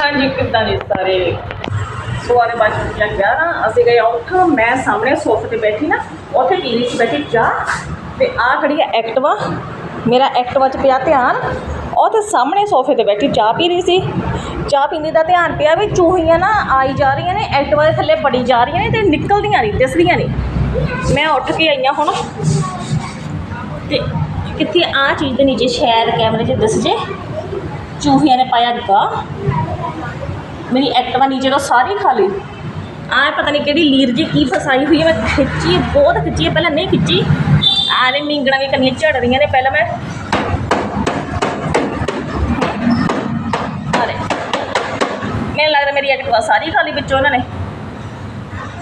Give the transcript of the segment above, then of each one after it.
ਹਾਂਜੀ ਕਿੱਦਾਂ ਨੇ ਸਾਰੇ ਸਵਾਰੇ ਬਾਅਦ ਚੁੱਕਿਆ ਗਿਆ ਨਾ ਅਸੀਂ ਗਏ ਉੱਥੋਂ, ਮੈਂ ਸਾਹਮਣੇ ਸੋਫੇ ਤੇ ਬੈਠੀ ਨਾ, ਉੱਥੇ ਪੀ ਰਹੀ ਬੈਠੀ ਚਾਹ ਤੇ ਆ ਖੜੀ ਹੈ ਐਕਟਵਾ, ਮੇਰਾ ਐਕਟਵਾ 'ਚ ਪਿਆ ਧਿਆਨ, ਉਹ ਤੇ ਸਾਹਮਣੇ ਸੋਫੇ ਤੇ ਬੈਠੀ, ਚਾਹ ਪੀ ਰਹੀ ਸੀ, ਚਾਹ ਪੀਂਦੀ ਦਾ ਧਿਆਨ ਪਿਆ ਵੀ ਚੂਹੀਆਂ ਨਾ ਆਈ ਜਾ ਰਹੀਆਂ ਨੇ, ਐਕਟਵਾ ਦੇ ਥੱਲੇ ਬੜੀ ਜਾ ਰਹੀਆਂ ਨੇ ਤੇ ਨਿਕਲਦੀਆਂ ਨਹੀਂ, ਦਿਸਦੀਆਂ ਨਹੀਂ। ਮੈਂ ਉੱਠ ਕੇ ਆਈਆਂ ਹੁਣ, ਤੇ ਕਿੱਥੇ ਆ ਚੀਜ਼ ਦੇ ਨੀਚੇ ਸ਼ਾਇਦ ਕੈਮਰੇ 'ਚ ਦਿਸ ਜੇ, ਚੂਹੀਆਂ ਨੇ ਪਾਇਆ ਗਾ ਮੇਰੀ ਐਕਟਵਾ ਨੀਚੇ ਤੋਂ ਸਾਰੀ ਖਾ ਲਈ ਆਹ ਪਤਾ ਨਹੀਂ ਕਿਹੜੀ ਲੀਰ ਜੀ ਕੀ ਫਸਾਈ ਹੋਈ ਹੈ ਮੈਂ ਖਿੱਚੀ ਬਹੁਤ ਖਿੱਚੀ ਹੈ, ਪਹਿਲਾਂ ਨਹੀਂ ਖਿੱਚੀ ਆਰੇ ਮਿੰਗਣਾ ਵੀ ਕੰਨੀਆਂ ਝੜ ਰਹੀਆਂ ਨੇ ਪਹਿਲਾਂ ਮੈਂ। ਆਰੇ ਮੈਨੂੰ ਲੱਗਦਾ ਮੇਰੀ ਐਕਟਵਾ ਸਾਰੀ ਖਾ ਲਈ ਵਿੱਚੋਂ ਉਹਨਾਂ ਨੇ।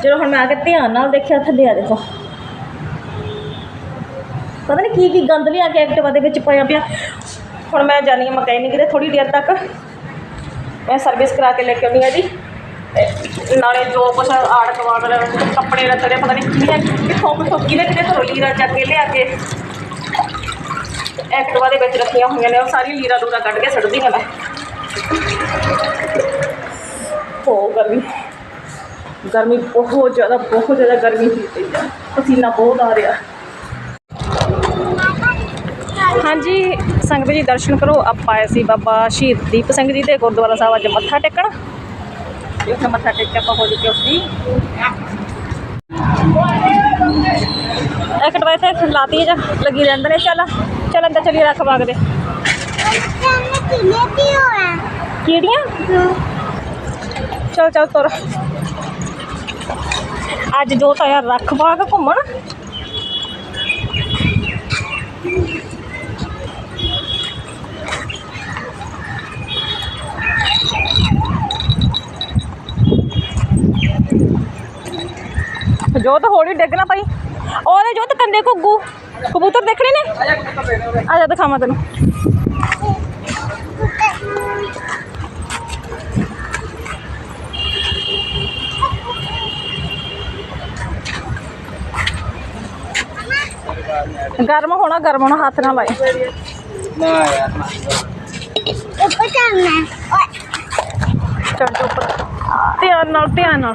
ਚਲੋ ਹੁਣ ਮੈਂ ਆ ਕੇ ਧਿਆਨ ਨਾਲ ਦੇਖਿਆ ਥੱਲੇ ਆ ਦੇਖੋ। ਪਤਾ ਨਹੀਂ ਕੀ ਕੀ ਗੰਦ ਲਿਆ ਕੇ ਐਕਟਿਵਾ ਦੇ ਵਿੱਚ ਪਾਇਆ ਪਿਆ। ਹੁਣ ਮੈਂ ਜਾਣੀ ਹਾਂ ਮਕੈਨਿਕ ਦੇ ਥੋੜੀ ਦੇਰ ਤੱਕ। ਮੈਂ ਸਰਵਿਸ ਕਰਾ ਕੇ ਲੈ ਕੇ ਆਉਂਦੀ ਹਾਂ ਜੀ। ਨਾਲੇ ਜੋ ਕੁਛ ਆੜ ਕਵਾੜ ਕੱਪੜੇ ਰੱਖਦੇ ਪਤਾ ਨਹੀਂ ਕਿਹਨੇ ਕਿੱਥੋਂ ਕਿੱਥੋਂ ਕਿਹਨੇ ਕਿਹਨੇ ਘਰੋਂ ਲੀਰਾ ਚੱਕ ਕੇ ਲਿਆ ਕੇ ਐਕਟਿਵਾ ਦੇ ਵਿੱਚ ਰੱਖੀਆਂ ਹੋਈਆਂ ਨੇ, ਉਹ ਸਾਰੀ ਲੀਰਾ ਲੂਰਾ ਕੱਢ ਕੇ ਸੁੱਟਦੀ ਹਾਂ ਮੈਂ। ਹੋ ਗਰਮੀ। ਗਰਮੀ ਬਹੁਤ ਜ਼ਿਆਦਾ ਬਹੁਤ ਜ਼ਿਆਦਾ ਗਰਮੀ ਹੋਈ ਪਈ ਆ। ਪਸੀਨਾ ਬਹੁਤ ਆ ਰਿਹਾ। ਹਾਂਜੀ, ਸੰਗਤ ਜੀ ਦਰਸ਼ਨ ਕਰੋ। ਆਪਾਂ ਆਏ ਸੀ ਬਾਬਾ ਸ਼ਹੀਦ ਦੀਪ ਸਿੰਘ ਜੀ ਦੇ ਗੁਰਦੁਆਰਾ ਸਾਹਿਬ, ਅੱਜ ਮੱਥਾ ਟੇਕਣ। ਉੱਥੇ ਮੱਥਾ ਟੇਕ ਕੇ ਆਪਾਂ ਹੋ ਜੀ ਉੱਠੀ ਇੱਕ ਟਵਾਈ ਤੇ ਲਾਤੀ ਹੈ ਲੱਗੀ ਰਹਿੰਦੇ ਨੇ? ਚੱਲ ਚੱਲ ਅੰਦਰ ਚਲੀ ਰੱਖ ਬਾਗ ਦੇ। ਕੀੜੀਆਂ ਚਲ ਚਲ ਤੁਰ। ਅੱਜ ਜੋ ਤਾਂ ਯਾਰ ਰੱਖ ਬਾਗ ਘੁੰਮਣ। ਜੋਤ ਹੌਲੀ ਡਿੱਗ ਨਾ ਪਈ। ਉਹਦੇ ਜੋਤ ਕੰਦੇ ਘੁੱਗੂ। ਕਬੂਤਰ ਦੇਖਣੇ ਨੇ? ਆ ਜਾ ਦਿਖਾਵਾਂ ਤੈਨੂੰ। ਗਰਮ ਹੋਣਾ ਗਰਮ ਹੋਣਾ ਹੱਥ ਨਾਲ ਲਾਏ। ਚੜ ਜਾ ਉੱਪਰ। ਧਿਆਨ ਨਾਲ ਧਿਆਨ ਨਾਲ।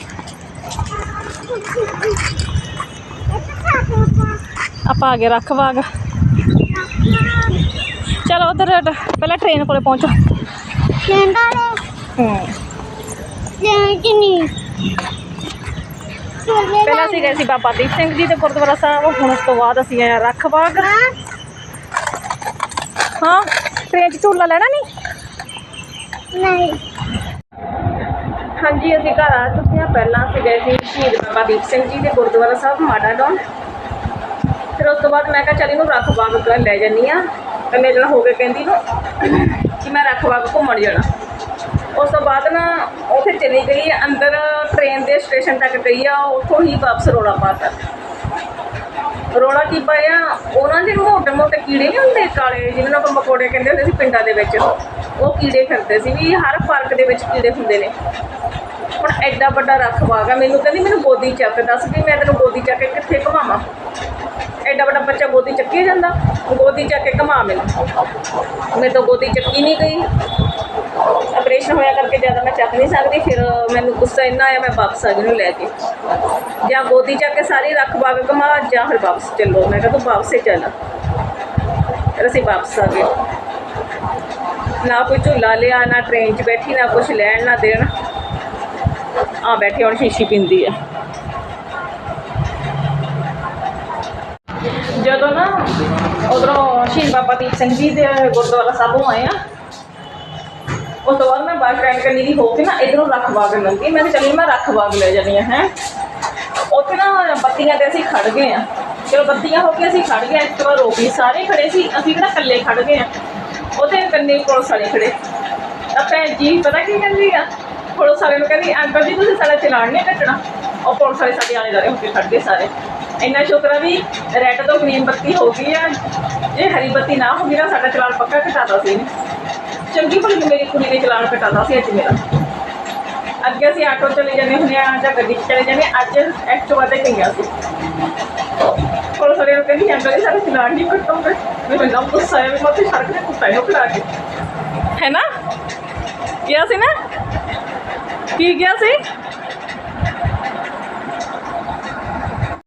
ਆਪਾਂ ਆ ਰੱਖ ਬਾਗ ਚਲੋ ਉਧਰ ਪਹਿਲਾਂ ਟ੍ਰੇਨ ਕੋਲੇ ਪਹੁੰਚੋ। Cendol, ਹੂੰ। cendol ਪਹਿਲਾਂ ਅਸੀਂ ਗਏ ਸੀ ਬਾਬਾ ਦੀਪ ਸਿੰਘ ਜੀ ਦੇ ਗੁਰਦੁਆਰਾ ਸਾਹਿਬ ਹੁਣ ਉਸ ਤੋਂ ਬਾਅਦ ਅਸੀਂ ਆਏ ਰੱਖ ਬਾਗ ਹਾਂ ਟ੍ਰੇਨ 'ਚ ਝੂਲਾ ਲੈਣਾ ਨਹੀਂ? नहीं ਹਾਂਜੀ, ਅਸੀਂ ਘਰ ਆ ਚੁੱਕੇ ਹਾਂ। ਪਹਿਲਾਂ ਅਸੀਂ ਗਏ ਸੀ ਸ਼ਹੀਦ ਬਾਬਾ ਦੀਪ ਸਿੰਘ ਜੀ ਦੇ ਗੁਰਦੁਆਰਾ ਸਾਹਿਬ ਮਾਡਾ ਡਾਊਨ ਫਿਰ ਉਸ ਤੋਂ ਬਾਅਦ ਮੈਂ ਕਿਹਾ, ਚੱਲ ਇਹਨੂੰ ਰੱਖ ਬਾਗ ਤੋਂ ਲੈ ਜੰਨੀ ਆ ਤੇ ਮੇਰੇ ਨਾਲ ਹੋ ਕੇ ਕਹਿੰਦੀ ਨੂੰ ਕਿ ਮੈਂ ਰੱਖ ਬਾਗ ਘੁੰਮਣ ਜਾਣਾ। ਉਸ ਤੋਂ ਬਾਅਦ ਨਾ ਉੱਥੇ ਚਲੀ ਗਈ, ਅੰਦਰ ਟ੍ਰੇਨ ਦੇ ਸਟੇਸ਼ਨ ਤੱਕ ਗਈ ਆ, ਉੱਥੋਂ ਹੀ ਵਾਪਸ ਰੋਲਾ ਪਾਤਾ। ਰੋਲਾ ਕੀ ਪਾਇਆ? ਉਹਨਾਂ ਦੇ ਮੋਟੇ ਮੋਟੇ ਕੀੜੇ ਨਹੀਂ ਹੁੰਦੇ, ਕਾਲੇ, ਜਿਹਨਾਂ ਨੂੰ ਆਪਾਂ ਮਕੌੜੇ ਕਹਿੰਦੇ ਹੁੰਦੇ ਸੀ ਪਿੰਡਾਂ ਦੇ ਵਿੱਚ। ਉਹ ਕੀੜੇ ਫਿਰਦੇ ਸੀ ਵੀ ਹਰ ਪਾਰਕ ਦੇ ਵਿੱਚ ਕੀੜੇ ਹੁੰਦੇ ਨੇ। ਐਡਾ ਵੱਡਾ ਰੱਖ ਬਾਗਾ ਮੈਨੂੰ ਕਹਿੰਦੀ, ਮੈਨੂੰ ਗੋਦੀ ਚੱਕ, ਦੱਸ ਵੀ ਮੈਂ ਤੈਨੂੰ ਗੋਦੀ ਚੱਕ ਕੇ ਕਿੱਥੇ ਘੁਮਾਵਾਂ? ਐਡਾ ਵੱਡਾ ਬੱਚਾ ਗੋਦੀ ਚੱਕੀ ਜਾਂਦਾ। ਗੋਦੀ ਚੱਕ ਕੇ ਘੁਮਾ ਮੈਨੂੰ। ਮੈਂ ਤਾਂ ਗੋਦੀ ਚੱਕੀ ਨਹੀਂ ਗਈ। ਆਪਰੇਸ਼ਨ ਹੋਇਆ ਕਰਕੇ ਜ਼ਿਆਦਾ ਮੈਂ ਚੱਕ ਨਹੀਂ ਸਕਦੀ। ਫਿਰ ਮੈਨੂੰ ਗੁੱਸਾ ਇੰਨਾ ਆਇਆ, ਮੈਂ ਵਾਪਸ ਆ ਗਈ ਨੂੰ ਲੈ ਕੇ। ਜਾਂ ਗੋਦੀ ਚੱਕ ਕੇ ਸਾਰੀ ਰੱਖ ਬਾਗ ਘੁਮਾ ਜਾਂ ਫਿਰ ਵਾਪਸ ਚੱਲੋ। ਮੈਂ ਕਿਹਾ, ਤੂੰ ਵਾਪਸ ਹੀ ਚੱਲ। ਫਿਰ ਅਸੀਂ ਵਾਪਸ ਆ ਗਏ। ਨਾ ਕੋਈ ਝੂਲਾ ਲਿਆ, ਨਾ ਟ੍ਰੇਨ 'ਚ ਬੈਠੀ, ਨਾ ਕੁਝ ਲੈਣ, ਨਾ ਦੇਣ। ਆ ਬੈਠੇ ਹੁਣ ਸ਼ੀਸ਼ੀ ਪਿੰਦੀ ਆ। ਜਦੋਂ ਨਾ ਉਧਰੋਂ ਸ਼ਹੀਦ ਬਾਬਾ ਦੀਪ ਸਿੰਘ ਜੀ ਦੇ ਗੁਰਦੁਆਰਾ ਸਾਹਿਬੋਂ ਆਏ ਆ, ਉਸ ਤੋਂ ਬਾਅਦ ਮੈਂ ਬੱਸ ਸਟੈਂਡ ਕੰਨੀ ਦੀ ਹੋ ਕੇ ਨਾ ਇਧਰੋਂ ਰੱਖ ਬਾਗ ਲੰਘੀ ਮੈਂ ਕਿਹਾ ਚੱਲੀ ਮੈਂ ਰੱਖ ਬਾਗ ਲੈ ਜਾਣੀ ਆ ਹੈ। ਉੱਥੇ ਨਾ ਬੱਤੀਆਂ ਤੇ ਅਸੀਂ ਖੜ ਗਏ ਆ। ਚਲੋ ਬੱਤੀਆਂ ਹੋ ਕੇ ਅਸੀਂ ਖੜ ਗਏ ਇੱਕ ਵਾਰ ਰੋਕ ਲਈ ਸਾਰੇ ਖੜੇ ਸੀ, ਅਸੀਂ ਕਿਹੜਾ ਇਕੱਲੇ ਖੜ ਗਏ ਆ? ਉਹਦੇ ਕੰਨੇ ਪੁਲਿਸ ਵਾਲੇ ਖੜੇ। ਤਾਂ ਭੈਣ ਜੀ, ਪਤਾ ਕੀ ਕਹਿੰਦੀ ਆ? ਪੁਲਿਸ ਵਾਲੇ ਨੂੰ ਕਹਿੰਦੀ ਅੰਕਲ ਜੀ ਤੁਸੀਂ ਸਾਡਾ ਚਲਾਨ ਨਹੀਂ ਕੱਟਣਾ। ਉਹ ਪੁਲਿਸ ਵਾਲੇ ਸਾਡੇ ਆਲੇ ਦਾਲੇ ਹੋ ਕੇ ਖੜ ਗਏ ਸਾਰੇ। ਇੰਨਾ ਸ਼ੁਕਰ ਆ ਵੀ ਰੈੱਡ ਤੋਂ ਗ੍ਰੀਨ ਬੱਤੀ ਹੋ ਗਈ ਆ। ਜੇ ਹਰੀ ਬੱਤੀ ਨਾ ਹੁੰਦੀ ਨਾ ਸਾਡਾ ਚਲਾਨ ਪੱਕਾ ਕਟਾਦਾ ਸੀ ਚੰਗੀ ਭਲੀ ਮੇਰੀ ਕੁੜੀ ਨੇ ਚਲਾਨ ਕਟਾਦਾ ਸੀ ਅੱਜ ਮੇਰਾ। ਅੱਗੇ ਅਸੀਂ ਆਟੋ ਚਲੇ ਜਾਂਦੇ ਹੁੰਦੇ ਆ ਜਾਂ ਗੱਡੀ 'ਚ ਚਲੇ ਜਾਂਦੇ ਹਾਂ। ਅੱਜ ਐਕਟਿਵਾ ਤੇ ਗਈਆਂ ਸੀ। ਪੁਲਿਸ ਵਾਲੇ ਨੂੰ ਕਹਿੰਦੀ ਅੰਕਲ ਜੀ ਸਾਡਾ ਚਲਾਨ ਨਹੀਂ ਕੱਟੋਗੇ। ਮੈਨੂੰ ਇੰਨਾ ਗੁੱਸਾ ਆਇਆ ਵੀ ਮੈਂ ਉੱਥੇ ਸੜਕ ਤੇ ਕੁੱਤਾ ਨੂੰ ਖੜਾ ਕੇ। ਹੈ ਨਾ? ਕਿਹਾ ਸੀ ਨਾ? ਕੀ ਕਿਹਾ ਸੀ?